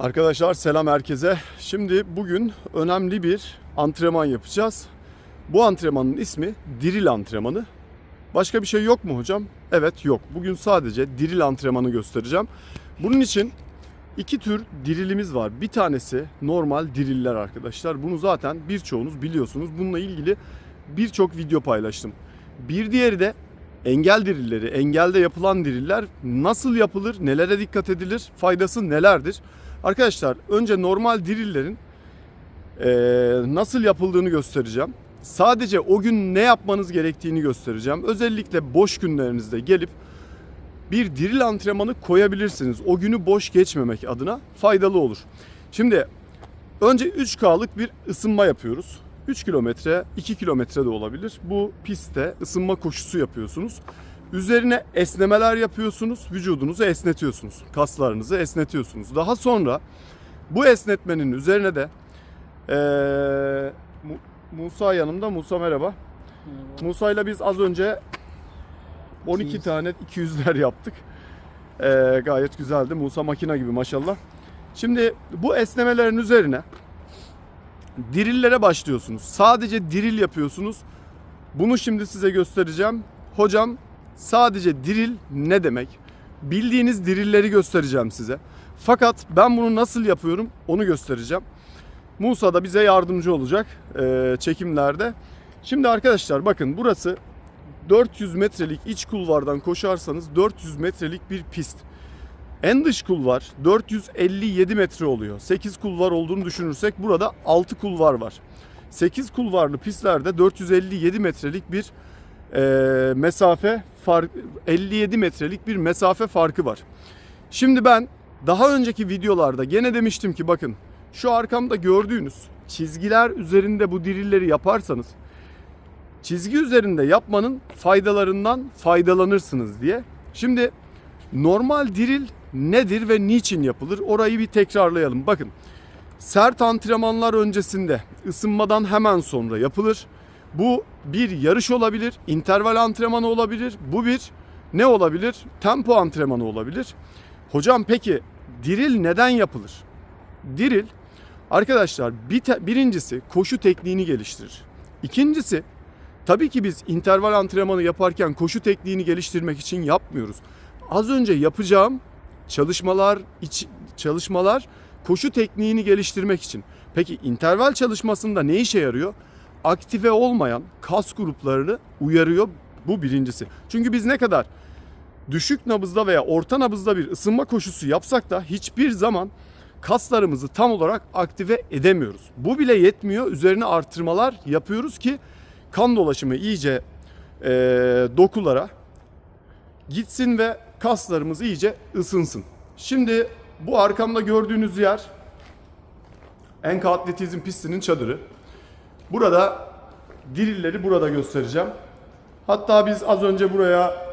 Arkadaşlar selam herkese. Şimdi bugün önemli bir antrenman yapacağız. Bu antrenmanın ismi diril antrenmanı. Başka bir şey yok mu hocam? Evet yok. Bugün sadece diril antrenmanı göstereceğim. Bunun için iki tür dirilimiz var. Bir tanesi normal diriller arkadaşlar. Bunu zaten birçoğunuz biliyorsunuz. Bununla ilgili birçok video paylaştım. Bir diğeri de engel dirilleri, engelde yapılan diriller nasıl yapılır, nelere dikkat edilir, faydası nelerdir? Arkadaşlar önce normal dirillerin eee, nasıl yapıldığını göstereceğim. Sadece o gün ne yapmanız gerektiğini göstereceğim. Özellikle boş günlerinizde gelip bir diril antrenmanı koyabilirsiniz. O günü boş geçmemek adına faydalı olur. Şimdi önce 3K'lık bir ısınma yapıyoruz. 3 kilometre, 2 kilometre de olabilir. Bu pistte ısınma koşusu yapıyorsunuz. Üzerine esnemeler yapıyorsunuz. Vücudunuzu esnetiyorsunuz. Kaslarınızı esnetiyorsunuz. Daha sonra bu esnetmenin üzerine de Mu- Musa yanımda. Musa merhaba. Musa ile biz az önce 12 200. tane 200'ler yaptık. Eee, gayet güzeldi. Musa makina gibi maşallah. Şimdi bu esnemelerin üzerine dirillere başlıyorsunuz. Sadece diril yapıyorsunuz. Bunu şimdi size göstereceğim. Hocam sadece diril ne demek? Bildiğiniz dirilleri göstereceğim size. Fakat ben bunu nasıl yapıyorum onu göstereceğim. Musa da bize yardımcı olacak eee, çekimlerde. Şimdi arkadaşlar bakın burası 400 metrelik iç kulvardan koşarsanız 400 metrelik bir pist. En dış kulvar 457 metre oluyor. 8 kulvar olduğunu düşünürsek burada 6 kulvar var. 8 kulvarlı pistlerde 457 metrelik bir eee, mesafe fark 57 metrelik bir mesafe farkı var. Şimdi ben daha önceki videolarda gene demiştim ki bakın şu arkamda gördüğünüz çizgiler üzerinde bu dirilleri yaparsanız çizgi üzerinde yapmanın faydalarından faydalanırsınız diye. Şimdi normal diril nedir ve niçin yapılır? Orayı bir tekrarlayalım. Bakın sert antrenmanlar öncesinde ısınmadan hemen sonra yapılır. Bu bir yarış olabilir, interval antrenmanı olabilir. Bu bir ne olabilir? Tempo antrenmanı olabilir. Hocam peki diril neden yapılır? Diril arkadaşlar bir te- birincisi koşu tekniğini geliştirir. İkincisi tabii ki biz interval antrenmanı yaparken koşu tekniğini geliştirmek için yapmıyoruz. Az önce yapacağım çalışmalar iç, çalışmalar koşu tekniğini geliştirmek için. Peki interval çalışmasında ne işe yarıyor? Aktive olmayan kas gruplarını uyarıyor. Bu birincisi. Çünkü biz ne kadar düşük nabızda veya orta nabızda bir ısınma koşusu yapsak da hiçbir zaman kaslarımızı tam olarak aktive edemiyoruz. Bu bile yetmiyor. Üzerine artırmalar yapıyoruz ki kan dolaşımı iyice eee, dokulara gitsin ve kaslarımız iyice ısınsın. Şimdi bu arkamda gördüğünüz yer Enka Atletizm pistinin çadırı. Burada dirilleri burada göstereceğim. Hatta biz az önce buraya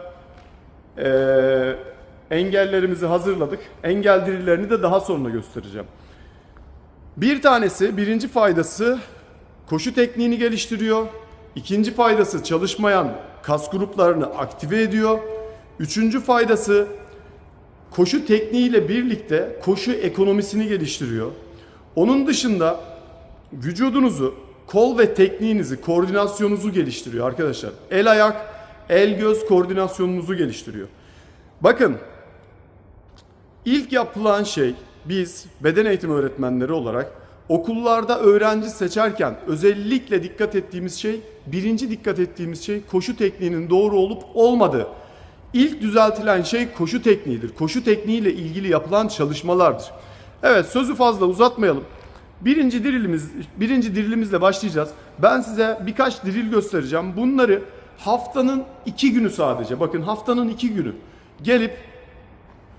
eee, engellerimizi hazırladık. Engel dirillerini de daha sonra göstereceğim. Bir tanesi, birinci faydası koşu tekniğini geliştiriyor. İkinci faydası çalışmayan kas gruplarını aktive ediyor. Üçüncü faydası koşu tekniğiyle birlikte koşu ekonomisini geliştiriyor. Onun dışında vücudunuzu, kol ve tekniğinizi, koordinasyonunuzu geliştiriyor arkadaşlar. El ayak, el göz koordinasyonunuzu geliştiriyor. Bakın İlk yapılan şey biz beden eğitimi öğretmenleri olarak okullarda öğrenci seçerken özellikle dikkat ettiğimiz şey, birinci dikkat ettiğimiz şey koşu tekniğinin doğru olup olmadığı. İlk düzeltilen şey koşu tekniğidir. Koşu tekniğiyle ilgili yapılan çalışmalardır. Evet sözü fazla uzatmayalım. Birinci dirilimiz, birinci dirilimizle başlayacağız. Ben size birkaç diril göstereceğim. Bunları haftanın iki günü sadece. Bakın haftanın iki günü. Gelip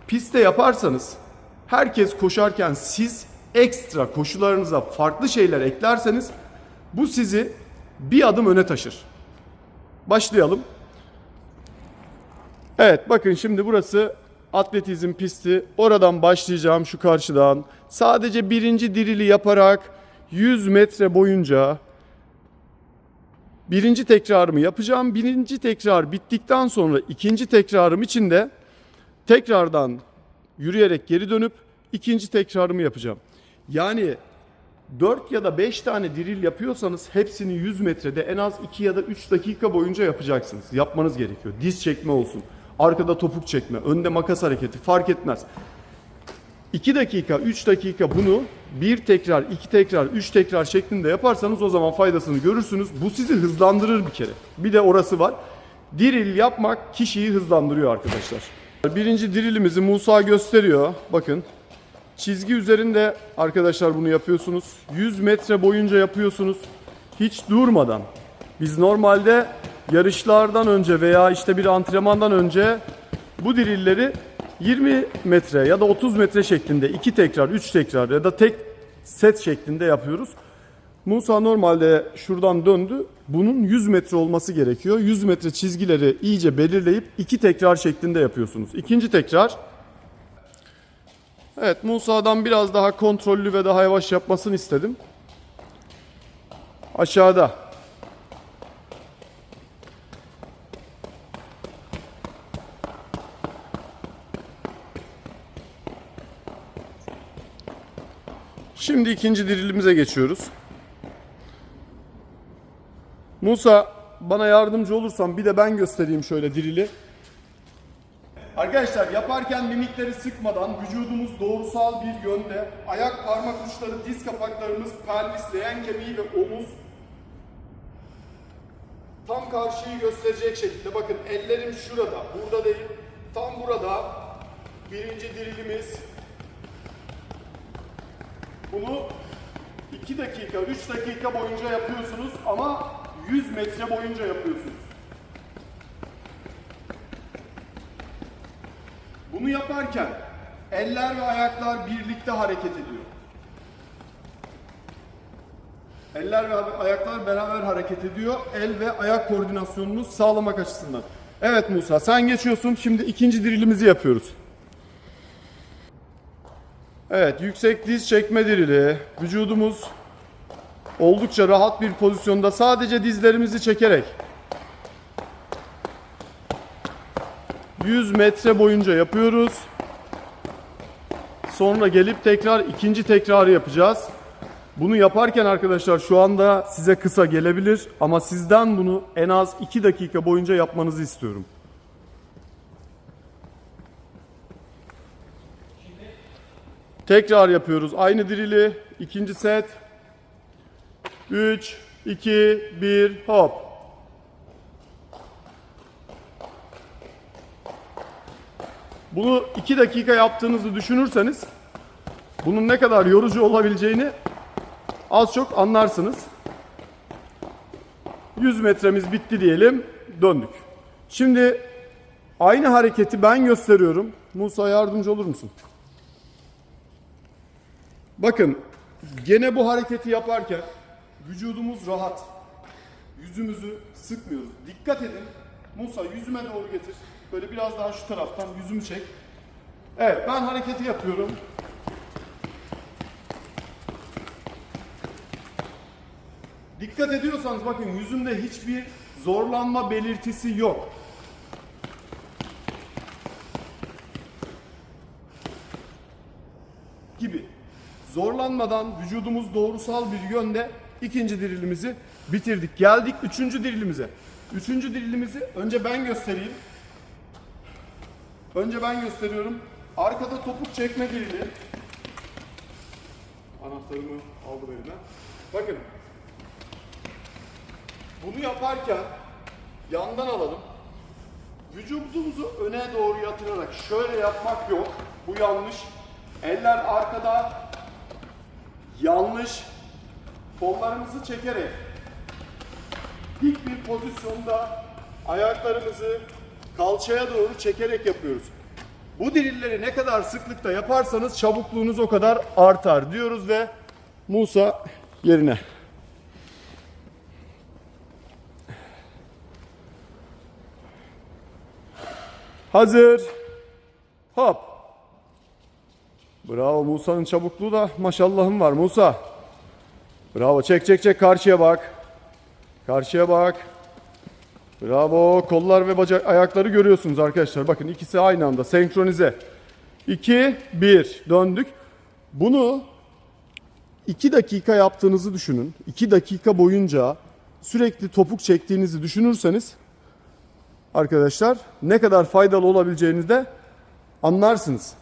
pistte yaparsanız herkes koşarken siz ekstra koşularınıza farklı şeyler eklerseniz bu sizi bir adım öne taşır. Başlayalım. Evet bakın şimdi burası atletizm pisti. Oradan başlayacağım şu karşıdan. Sadece birinci dirili yaparak 100 metre boyunca birinci tekrarımı yapacağım. Birinci tekrar bittikten sonra ikinci tekrarım için de tekrardan yürüyerek geri dönüp ikinci tekrarımı yapacağım. Yani 4 ya da 5 tane diril yapıyorsanız hepsini 100 metrede en az 2 ya da 3 dakika boyunca yapacaksınız. Yapmanız gerekiyor. Diz çekme olsun. Arkada topuk çekme, önde makas hareketi fark etmez. 2 dakika, 3 dakika bunu bir tekrar, iki tekrar, üç tekrar şeklinde yaparsanız o zaman faydasını görürsünüz. Bu sizi hızlandırır bir kere. Bir de orası var. Diril yapmak kişiyi hızlandırıyor arkadaşlar. Birinci dirilimizi Musa gösteriyor. Bakın. Çizgi üzerinde arkadaşlar bunu yapıyorsunuz. 100 metre boyunca yapıyorsunuz. Hiç durmadan. Biz normalde yarışlardan önce veya işte bir antrenmandan önce bu dirilleri 20 metre ya da 30 metre şeklinde iki tekrar, üç tekrar ya da tek set şeklinde yapıyoruz. Musa normalde şuradan döndü. Bunun 100 metre olması gerekiyor. 100 metre çizgileri iyice belirleyip iki tekrar şeklinde yapıyorsunuz. İkinci tekrar. Evet Musa'dan biraz daha kontrollü ve daha yavaş yapmasını istedim. Aşağıda. Şimdi ikinci dirilimize geçiyoruz. Musa bana yardımcı olursan bir de ben göstereyim şöyle dirili. Arkadaşlar yaparken mimikleri sıkmadan vücudumuz doğrusal bir yönde, ayak parmak uçları, diz kapaklarımız, pelvis, leğen kemiği ve omuz tam karşıyı gösterecek şekilde. Bakın ellerim şurada, burada değil, tam burada. Birinci dirilimiz. Bunu 2 dakika, 3 dakika boyunca yapıyorsunuz ama 100 metre boyunca yapıyorsunuz. Bunu yaparken eller ve ayaklar birlikte hareket ediyor. Eller ve ayaklar beraber hareket ediyor. El ve ayak koordinasyonunu sağlamak açısından. Evet Musa sen geçiyorsun. Şimdi ikinci dirilimizi yapıyoruz. Evet yüksek diz çekme dirili. Vücudumuz oldukça rahat bir pozisyonda sadece dizlerimizi çekerek 100 metre boyunca yapıyoruz. Sonra gelip tekrar ikinci tekrarı yapacağız. Bunu yaparken arkadaşlar şu anda size kısa gelebilir ama sizden bunu en az 2 dakika boyunca yapmanızı istiyorum. Tekrar yapıyoruz. Aynı dirili. ikinci set. 3, 2, 1, hop. Bunu 2 dakika yaptığınızı düşünürseniz bunun ne kadar yorucu olabileceğini az çok anlarsınız. 100 metremiz bitti diyelim. Döndük. Şimdi aynı hareketi ben gösteriyorum. Musa yardımcı olur musun? Bakın gene bu hareketi yaparken vücudumuz rahat. Yüzümüzü sıkmıyoruz. Dikkat edin. Musa yüzüme doğru getir. Böyle biraz daha şu taraftan yüzümü çek. Evet ben hareketi yapıyorum. Dikkat ediyorsanız bakın yüzümde hiçbir zorlanma belirtisi yok. Gibi. Zorlanmadan vücudumuz doğrusal bir yönde ikinci dirilimizi bitirdik. Geldik üçüncü dirilimize. Üçüncü dirilimizi önce ben göstereyim. Önce ben gösteriyorum. Arkada topuk çekme dirili. Anahtarımı aldım elime. Bakın. Bunu yaparken yandan alalım. Vücudumuzu öne doğru yatırarak şöyle yapmak yok. Bu yanlış. Eller arkada. Yanlış. Kollarımızı çekerek dik bir pozisyonda ayaklarımızı kalçaya doğru çekerek yapıyoruz. Bu dirilleri ne kadar sıklıkta yaparsanız çabukluğunuz o kadar artar diyoruz ve Musa yerine. Hazır. Hop. Bravo Musa'nın çabukluğu da maşallahım var Musa. Bravo çek çek çek karşıya bak. Karşıya bak. Bravo. Kollar ve bacak ayakları görüyorsunuz arkadaşlar. Bakın ikisi aynı anda senkronize. 2 1 döndük. Bunu 2 dakika yaptığınızı düşünün. 2 dakika boyunca sürekli topuk çektiğinizi düşünürseniz arkadaşlar ne kadar faydalı olabileceğini de anlarsınız.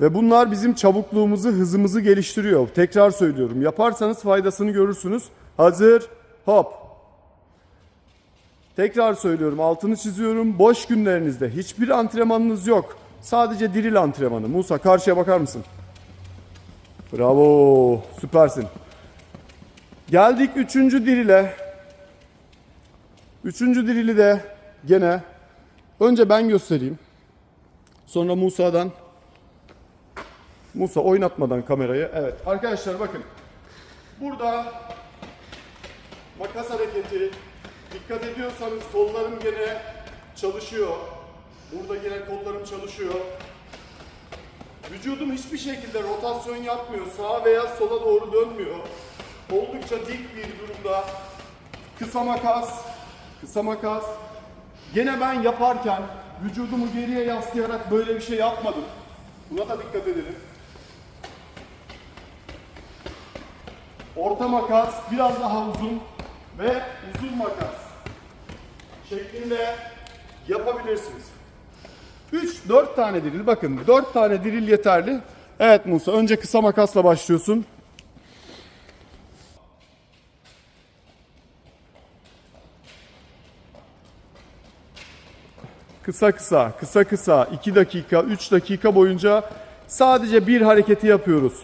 Ve bunlar bizim çabukluğumuzu, hızımızı geliştiriyor. Tekrar söylüyorum. Yaparsanız faydasını görürsünüz. Hazır. Hop. Tekrar söylüyorum. Altını çiziyorum. Boş günlerinizde hiçbir antrenmanınız yok. Sadece diril antrenmanı. Musa karşıya bakar mısın? Bravo. Süpersin. Geldik üçüncü dirile. Üçüncü dirili de gene önce ben göstereyim. Sonra Musa'dan Musa oynatmadan kamerayı. Evet arkadaşlar bakın. Burada makas hareketi. Dikkat ediyorsanız kollarım gene çalışıyor. Burada gene kollarım çalışıyor. Vücudum hiçbir şekilde rotasyon yapmıyor. Sağa veya sola doğru dönmüyor. Oldukça dik bir durumda. Kısa makas, kısa makas. Gene ben yaparken vücudumu geriye yaslayarak böyle bir şey yapmadım. Buna da dikkat edelim. Orta makas biraz daha uzun ve uzun makas şeklinde yapabilirsiniz. 3-4 tane diril. Bakın 4 tane diril yeterli. Evet Musa önce kısa makasla başlıyorsun. Kısa kısa, kısa kısa 2 dakika, 3 dakika boyunca sadece bir hareketi yapıyoruz.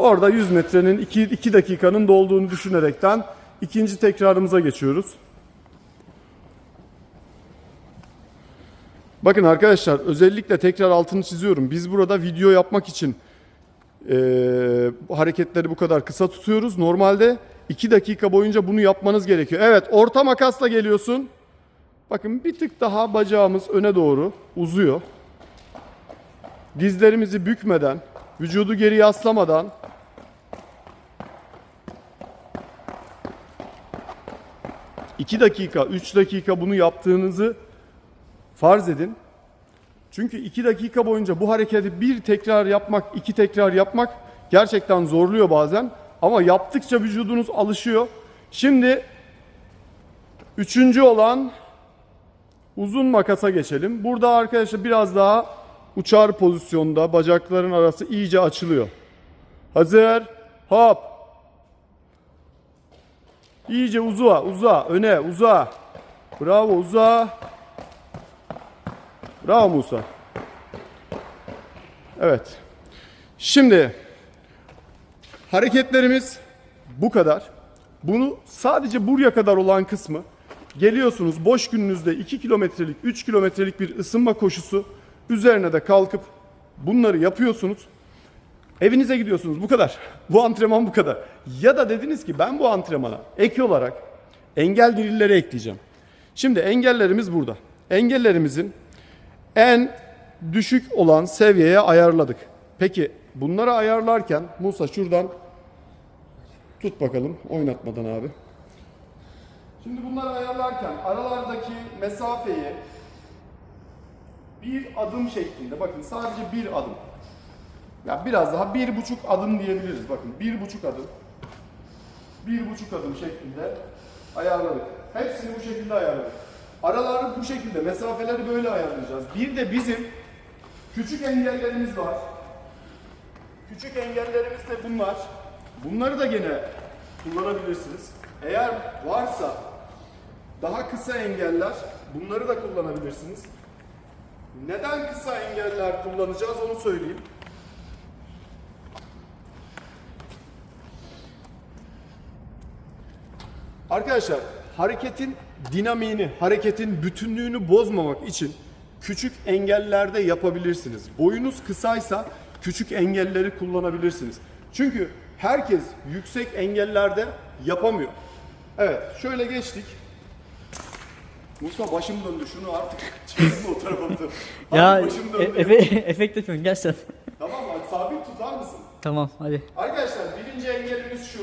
Orada 100 metrenin 2, 2 dakikanın dolduğunu düşünerekten ikinci tekrarımıza geçiyoruz. Bakın arkadaşlar özellikle tekrar altını çiziyorum. Biz burada video yapmak için eee, hareketleri bu kadar kısa tutuyoruz. Normalde 2 dakika boyunca bunu yapmanız gerekiyor. Evet orta makasla geliyorsun. Bakın bir tık daha bacağımız öne doğru uzuyor. Dizlerimizi bükmeden, vücudu geri yaslamadan iki dakika, 3 dakika bunu yaptığınızı farz edin. Çünkü 2 dakika boyunca bu hareketi bir tekrar yapmak, iki tekrar yapmak gerçekten zorluyor bazen. Ama yaptıkça vücudunuz alışıyor. Şimdi üçüncü olan uzun makasa geçelim. Burada arkadaşlar biraz daha uçar pozisyonda bacakların arası iyice açılıyor. Hazır. Hop. İyice uza, uza, öne, uza. Bravo, uza. Bravo Musa. Evet. Şimdi hareketlerimiz bu kadar. Bunu sadece buraya kadar olan kısmı geliyorsunuz boş gününüzde 2 kilometrelik 3 kilometrelik bir ısınma koşusu üzerine de kalkıp bunları yapıyorsunuz. Evinize gidiyorsunuz bu kadar. Bu antrenman bu kadar. Ya da dediniz ki ben bu antrenmana ek olarak engel dirilleri ekleyeceğim. Şimdi engellerimiz burada. Engellerimizin en düşük olan seviyeye ayarladık. Peki bunları ayarlarken Musa şuradan tut bakalım oynatmadan abi. Şimdi bunları ayarlarken aralardaki mesafeyi bir adım şeklinde bakın sadece bir adım. Ya biraz daha bir buçuk adım diyebiliriz bakın bir buçuk adım. Bir buçuk adım şeklinde ayarladık. Hepsini bu şekilde ayarladık. Araları bu şekilde, mesafeleri böyle ayarlayacağız. Bir de bizim küçük engellerimiz var. Küçük engellerimiz de bunlar. Bunları da gene kullanabilirsiniz. Eğer varsa daha kısa engeller bunları da kullanabilirsiniz. Neden kısa engeller kullanacağız onu söyleyeyim. Arkadaşlar hareketin dinamiğini, hareketin bütünlüğünü bozmamak için küçük engellerde yapabilirsiniz. Boyunuz kısaysa küçük engelleri kullanabilirsiniz. Çünkü herkes yüksek engellerde yapamıyor. Evet, şöyle geçtik. Musa başım döndü şunu artık çevirme o tarafa dön. Ya Abi başım e- döndü. efe, efekt yapıyorsun sen. Tamam mı? Sabit tutar mısın? Tamam hadi. Arkadaşlar birinci engelimiz şu.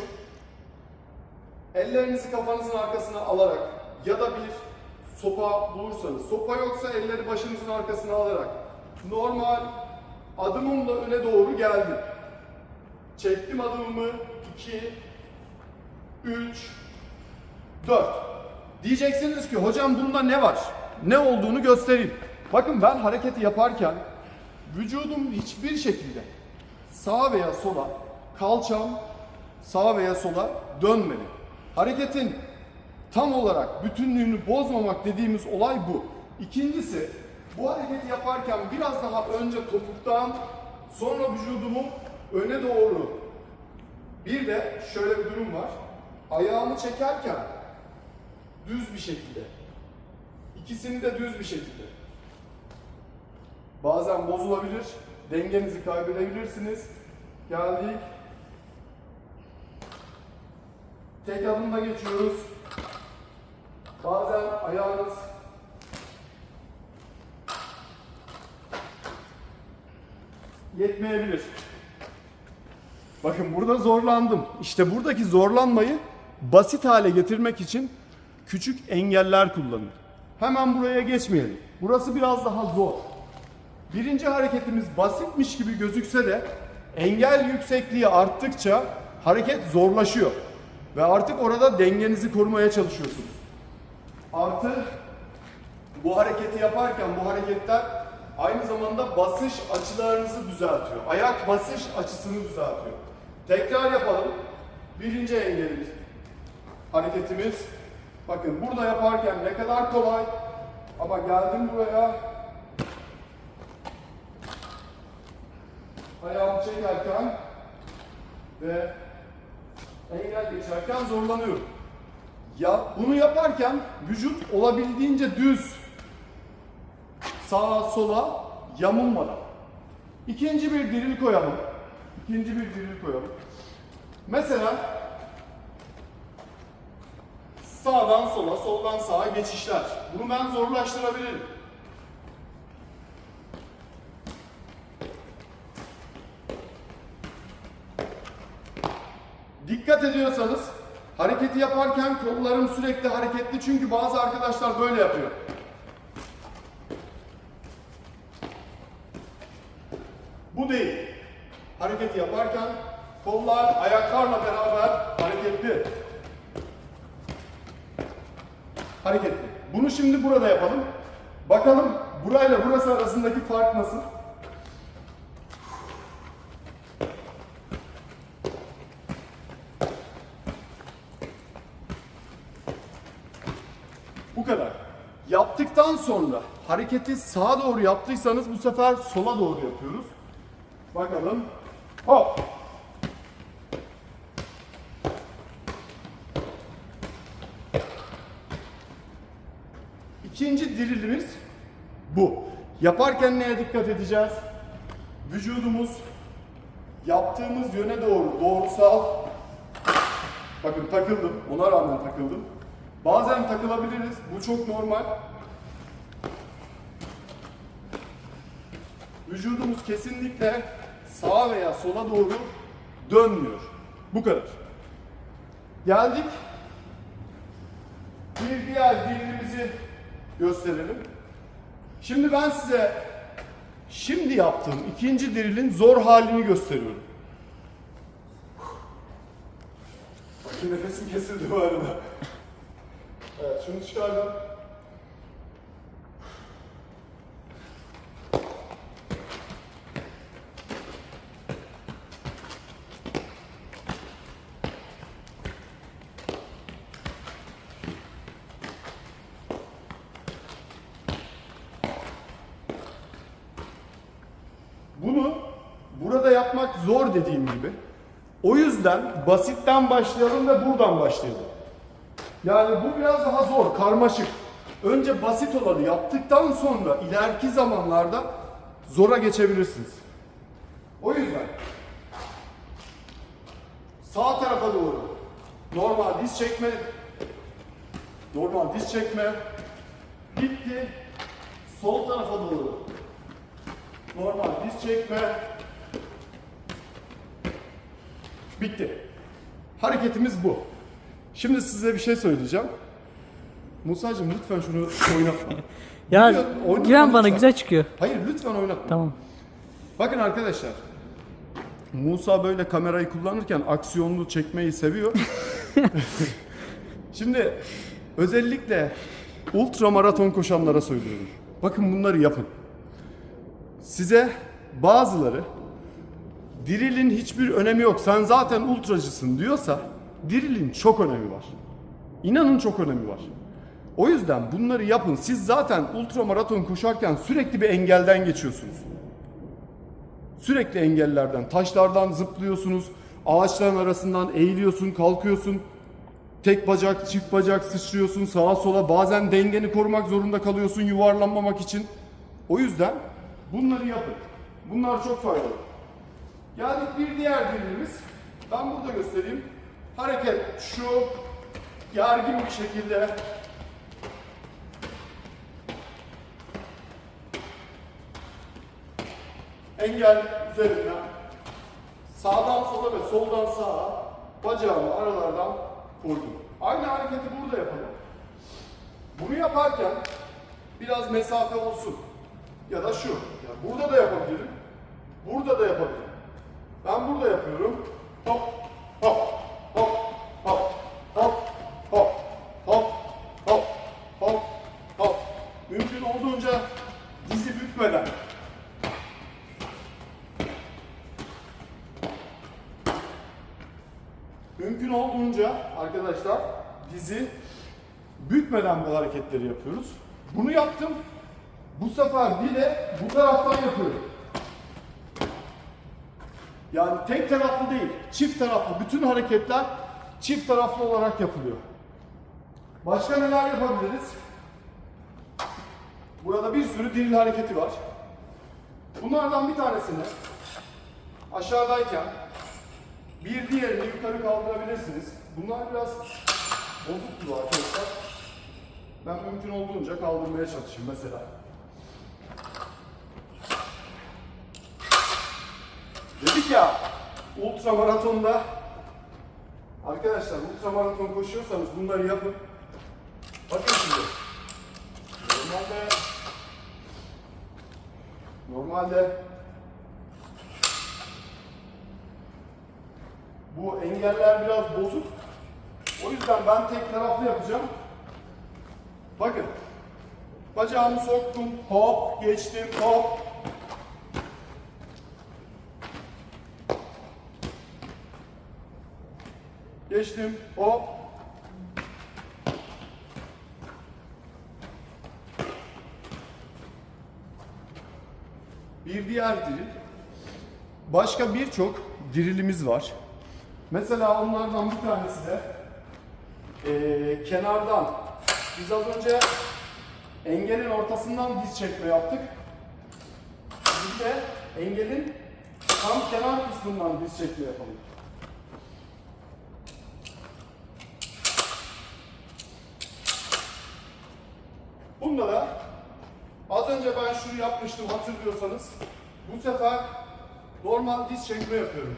Ellerinizi kafanızın arkasına alarak ya da bir sopa bulursanız, sopa yoksa elleri başınızın arkasına alarak normal adımımla öne doğru geldim. Çektim adımımı 2 3 4 Diyeceksiniz ki hocam bunda ne var? Ne olduğunu göstereyim. Bakın ben hareketi yaparken vücudum hiçbir şekilde sağa veya sola, kalçam sağa veya sola dönmedi. Hareketin tam olarak bütünlüğünü bozmamak dediğimiz olay bu. İkincisi bu hareketi yaparken biraz daha önce topuktan sonra vücudumu öne doğru bir de şöyle bir durum var. Ayağımı çekerken düz bir şekilde. İkisini de düz bir şekilde. Bazen bozulabilir. Dengenizi kaybedebilirsiniz. Geldik. Tek adımda geçiyoruz. Bazen ayağınız yetmeyebilir. Bakın burada zorlandım. İşte buradaki zorlanmayı basit hale getirmek için küçük engeller kullanın. Hemen buraya geçmeyelim. Burası biraz daha zor. Birinci hareketimiz basitmiş gibi gözükse de engel yüksekliği arttıkça hareket zorlaşıyor. Ve artık orada dengenizi korumaya çalışıyorsunuz. Artı bu hareketi yaparken bu hareketler aynı zamanda basış açılarınızı düzeltiyor. Ayak basış açısını düzeltiyor. Tekrar yapalım. Birinci engelimiz. Hareketimiz. Bakın burada yaparken ne kadar kolay. Ama geldim buraya. Ayağımı çekerken ve engel geçerken zorlanıyorum. Ya bunu yaparken vücut olabildiğince düz sağa sola yamulmadan. İkinci bir diril koyalım. İkinci bir diril koyalım. Mesela sağdan sola, soldan sağa geçişler. Bunu ben zorlaştırabilirim. Dikkat ediyorsanız hareketi yaparken kollarım sürekli hareketli çünkü bazı arkadaşlar böyle yapıyor. Bu değil. Hareketi yaparken kollar ayaklarla beraber hareketli. Hareketli. Bunu şimdi burada yapalım. Bakalım burayla burası arasındaki fark nasıl? Bu kadar. Yaptıktan sonra hareketi sağa doğru yaptıysanız bu sefer sola doğru yapıyoruz. Bakalım. Hop. İkinci dirilimiz bu. Yaparken neye dikkat edeceğiz? Vücudumuz yaptığımız yöne doğru doğrusal. Bakın takıldım. Ona rağmen takıldım. Bazen takılabiliriz. Bu çok normal. Vücudumuz kesinlikle sağa veya sola doğru dönmüyor. Bu kadar. Geldik. Bir diğer dilimizi gösterelim. Şimdi ben size şimdi yaptığım ikinci dirilin zor halini gösteriyorum. Bakın nefesim kesildi bu arada. Evet, şunu çıkardım. Bunu burada yapmak zor dediğim gibi. O yüzden basitten başlayalım ve buradan başlayalım. Yani bu biraz daha zor, karmaşık. Önce basit olanı yaptıktan sonra ileriki zamanlarda zora geçebilirsiniz. O yüzden sağ tarafa doğru normal diz çekme, normal diz çekme, gitti, sol tarafa doğru normal diz çekme, bitti. Hareketimiz bu. Şimdi size bir şey söyleyeceğim. Musa'cığım lütfen şunu oynatma. Ya Biliyorum, oynatma güven bana lütfen. güzel çıkıyor. Hayır lütfen oynatma. Tamam. Bakın arkadaşlar. Musa böyle kamerayı kullanırken aksiyonlu çekmeyi seviyor. Şimdi özellikle ultra maraton koşanlara söylüyorum. Bakın bunları yapın. Size bazıları dirilin hiçbir önemi yok. Sen zaten ultracısın diyorsa dirilin çok önemi var. İnanın çok önemi var. O yüzden bunları yapın. Siz zaten ultra maraton koşarken sürekli bir engelden geçiyorsunuz. Sürekli engellerden, taşlardan zıplıyorsunuz, ağaçların arasından eğiliyorsun, kalkıyorsun. Tek bacak, çift bacak sıçrıyorsun sağa sola. Bazen dengeni korumak zorunda kalıyorsun yuvarlanmamak için. O yüzden bunları yapın. Bunlar çok faydalı. Geldik bir diğer dirilimiz. Ben burada göstereyim. Hareket şu gergin bir şekilde engel üzerine sağdan sola ve soldan sağa bacağımı aralardan koydum. Aynı hareketi burada yapalım. Bunu yaparken biraz mesafe olsun. Ya da şu. Ya burada da yapabilirim. Burada da yapabilirim. Ben burada yapıyorum. Hop, hop, hop, hop, hop, hop, hop, hop, hop, hop. Mümkün olduğunca dizi bükmeden Mümkün olduğunca arkadaşlar dizi bükmeden bu hareketleri yapıyoruz. Bunu yaptım. Bu sefer bir de bu taraftan yapıyorum. Tek taraflı değil, çift taraflı. Bütün hareketler çift taraflı olarak yapılıyor. Başka neler yapabiliriz? Burada bir sürü diril hareketi var. Bunlardan bir tanesini aşağıdayken bir diğerini yukarı kaldırabilirsiniz. Bunlar biraz bozuk gibi arkadaşlar. Ben mümkün olduğunca kaldırmaya çalışayım mesela. Dedik ya ultra maratonda arkadaşlar ultra maraton koşuyorsanız bunları yapın. Bakın şimdi. Normalde normalde Bu engeller biraz bozuk. O yüzden ben tek taraflı yapacağım. Bakın. Bacağımı soktum. Hop. Geçtim. Hop. Geçtim. Hop. Bir diğer diril. Başka birçok dirilimiz var. Mesela onlardan bir tanesi de eee, kenardan. Biz az önce engelin ortasından diz çekme yaptık. Şimdi de engelin tam kenar kısmından diz çekme yapalım. Bunda da az önce ben şunu yapmıştım hatırlıyorsanız. Bu sefer normal diz çekme yapıyorum.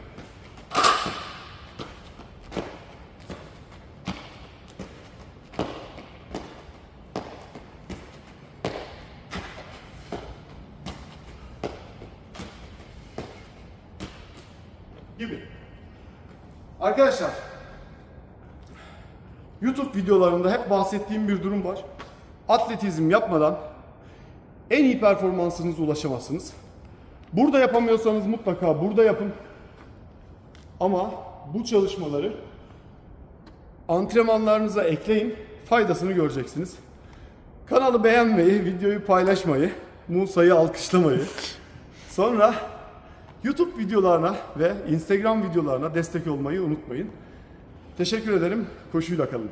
gibi. Arkadaşlar YouTube videolarında hep bahsettiğim bir durum var. Atletizm yapmadan en iyi performansınıza ulaşamazsınız. Burada yapamıyorsanız mutlaka burada yapın. Ama bu çalışmaları antrenmanlarınıza ekleyin. Faydasını göreceksiniz. Kanalı beğenmeyi, videoyu paylaşmayı, Musa'yı alkışlamayı. Sonra YouTube videolarına ve Instagram videolarına destek olmayı unutmayın. Teşekkür ederim. Koşuyla kalın.